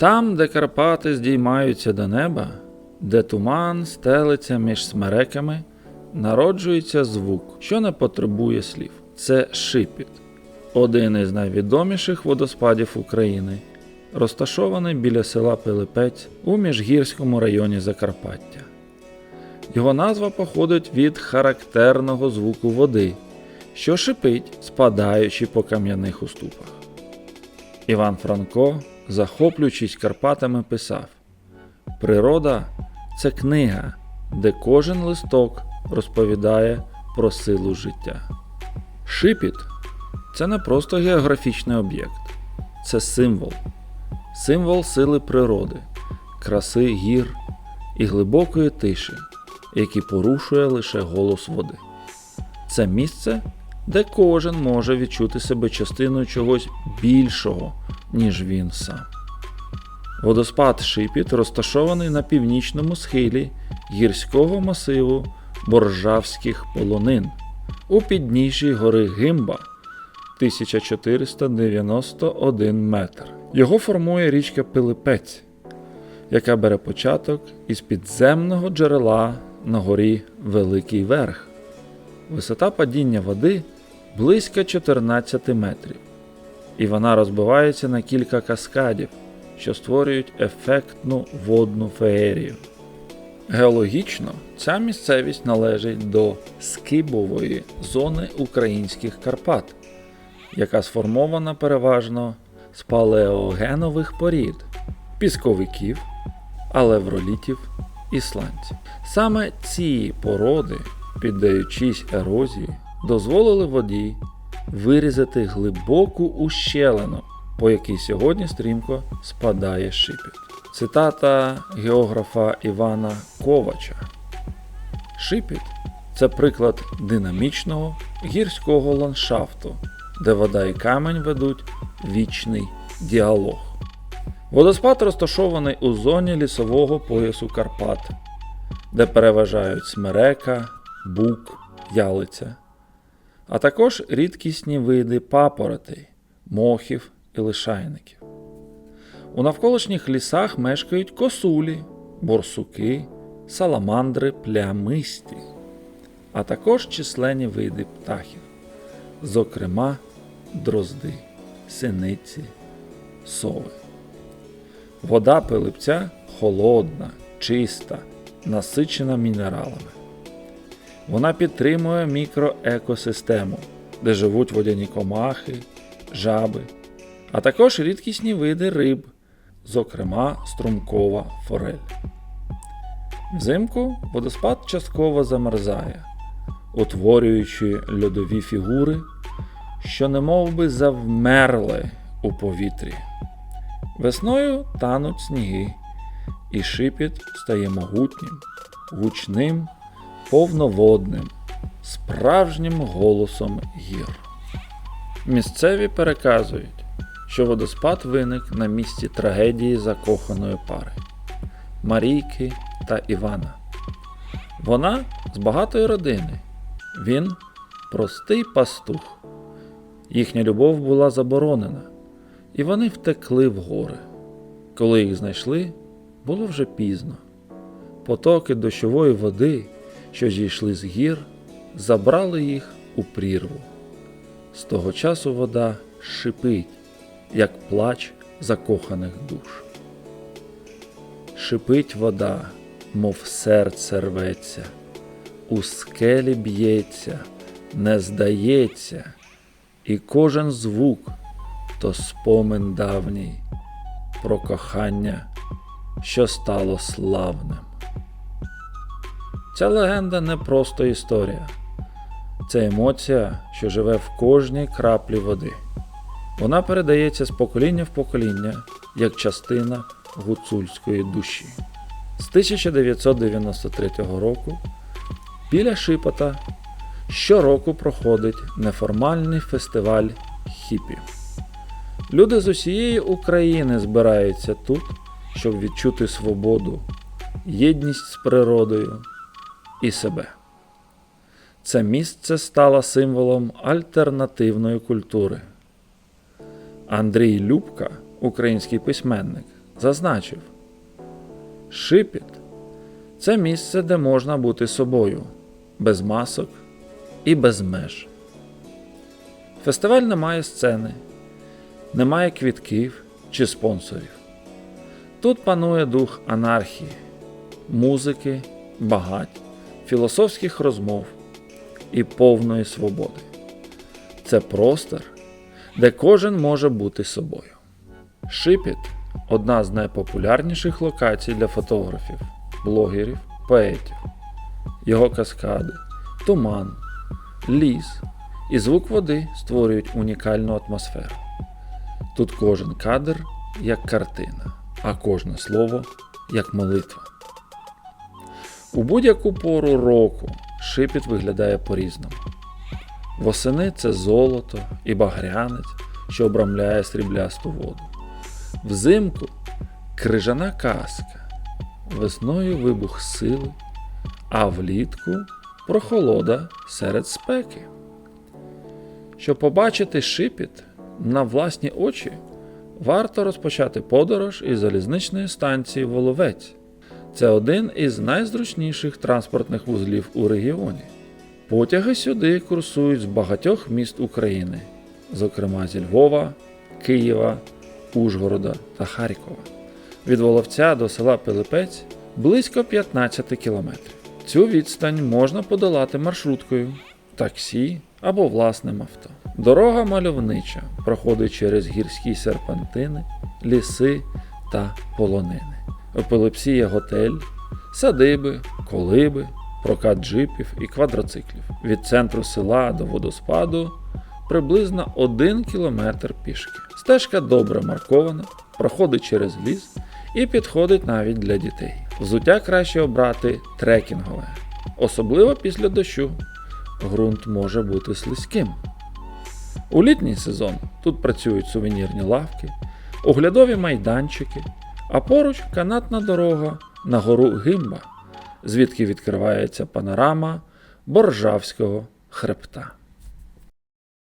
Там, де Карпати здіймаються до неба, де туман стелиться між смереками, народжується звук, що не потребує слів. Це шипіт, один із найвідоміших водоспадів України, розташований біля села Пилипець у міжгірському районі Закарпаття. Його назва походить від характерного звуку води, що шипить, спадаючи по кам'яних уступах. Іван Франко, захоплюючись Карпатами, писав: Природа це книга, де кожен листок розповідає про силу життя. Шипіт це не просто географічний об'єкт, це символ, символ сили природи, краси гір і глибокої тиші, які порушує лише голос води. Це місце, де кожен може відчути себе частиною чогось більшого, ніж він сам. Водоспад Шипіт розташований на північному схилі гірського масиву Боржавських полонин у підніжжі гори Гимба 1491 метр. Його формує річка Пилипець, яка бере початок із підземного джерела на горі Великий Верх. Висота падіння води близько 14 метрів, і вона розбивається на кілька каскадів, що створюють ефектну водну феєрію. Геологічно ця місцевість належить до скибової зони українських Карпат, яка сформована переважно з палеогенових порід, пісковиків, алевролітів і сланців. Саме ці породи, піддаючись ерозії, дозволили воді вирізати глибоку ущелину, по якій сьогодні стрімко спадає шипіт. Цитата географа Івана Ковача. Шипіт це приклад динамічного гірського ландшафту, де вода і камінь ведуть вічний діалог. Водоспад розташований у зоні лісового поясу Карпат, де переважають смерека, бук, ялиця, а також рідкісні види папоротей, мохів і лишайників. У навколишніх лісах мешкають косулі, борсуки, саламандри плямисті, а також численні види птахів, зокрема дрозди, синиці, сови. Вода пилипця холодна, чиста, насичена мінералами. Вона підтримує мікроекосистему, де живуть водяні комахи, жаби, а також рідкісні види риб, зокрема струмкова форель. Взимку водоспад частково замерзає, утворюючи льодові фігури, що немов би завмерли у повітрі. Весною тануть сніги, і шипіт стає могутнім, гучним, повноводним, справжнім голосом гір. Місцеві переказують, що водоспад виник на місці трагедії закоханої пари Марійки та Івана. Вона з багатої родини, він простий пастух. Їхня любов була заборонена, і вони втекли в гори. Коли їх знайшли, було вже пізно. Потоки дощової води, що зійшли з гір, забрали їх у прірву. З того часу вода шипить, як плач закоханих душ. Шипить вода, мов серце рветься, у скелі б'ється, не здається, і кожен звук то спомин давній про кохання, що стало славним. Ця легенда не просто історія, це емоція, що живе в кожній краплі води. Вона передається з покоління в покоління як частина гуцульської душі. З 1993 року біля Шипота щороку проходить неформальний фестиваль хіпі. Люди з усієї України збираються тут, щоб відчути свободу, єдність з природою і себе. Це місце стало символом альтернативної культури. Андрій Любка, український письменник, зазначив: Шипіт це місце, де можна бути собою, без масок і без меж. Фестиваль не має сцени, немає квітків чи спонсорів. Тут панує дух анархії, музики, багать, філософських розмов і повної свободи. Це простор, де кожен може бути собою. Шипіт одна з найпопулярніших локацій для фотографів, блогерів, поетів. Його каскади, туман, ліс і звук води створюють унікальну атмосферу. Тут кожен кадр як картина, а кожне слово як молитва. У будь-яку пору року шипіт виглядає по-різному. Восени це золото і багрянець, що обрамляє сріблясту воду. Взимку крижана казка, весною вибух сили, а влітку прохолода серед спеки. Щоб побачити шипіт на власні очі, варто розпочати подорож із залізничної станції Воловець. Це один із найзручніших транспортних вузлів у регіоні. Потяги сюди курсують з багатьох міст України, зокрема зі Львова, Києва, Ужгорода та Харкова. Від Воловця до села Пилипець близько 15 кілометрів. Цю відстань можна подолати маршруткою, таксі або власним авто. Дорога мальовнича проходить через гірські серпантини, ліси та полонини. Є готель, садиби, колиби, прокат джипів і квадроциклів. Від центру села до водоспаду приблизно 1 кілометр пішки. Стежка добре маркована, проходить через ліс і підходить навіть для дітей. Взуття краще обрати трекінгове, особливо після дощу. Ґрунт може бути слизьким. У літній сезон тут працюють сувенірні лавки, оглядові майданчики, а поруч канатна дорога на гору Гимба, звідки відкривається панорама Боржавського хребта.